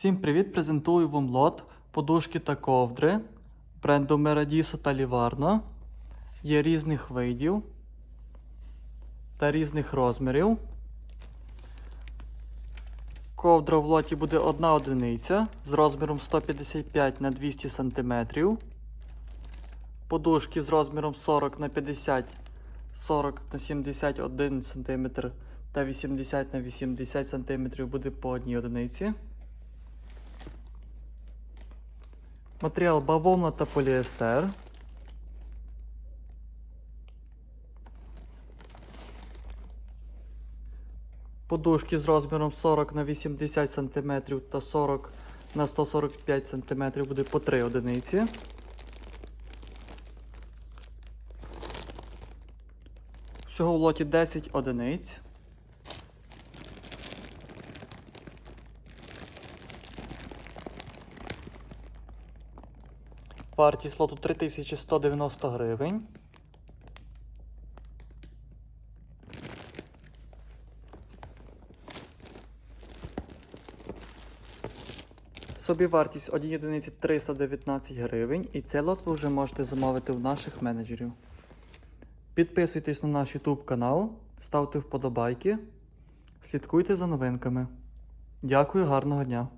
Всім привіт! Презентую вам лот подушки та ковдри бренду Meradiso та Livarno. Є різних видів та різних розмірів. Ковдра в лоті буде одна одиниця з розміром 155 на 200 см. Подушки з розміром 40 на 50 40 на 71 см та 80 на 80 см буде по одній одиниці. Матеріал бавовна та поліестер. Подушки з розміром 40 на 80 см та 40 на 145 см буде по 3 одиниці. Всього в лоті 10 одиниць. Вартість лоту 3190 гривень. Собівартість однієї одиниці 319 гривень, і цей лот ви вже можете замовити у наших менеджерів. Підписуйтесь на наш YouTube канал, ставте вподобайки, слідкуйте за новинками. Дякую, гарного дня!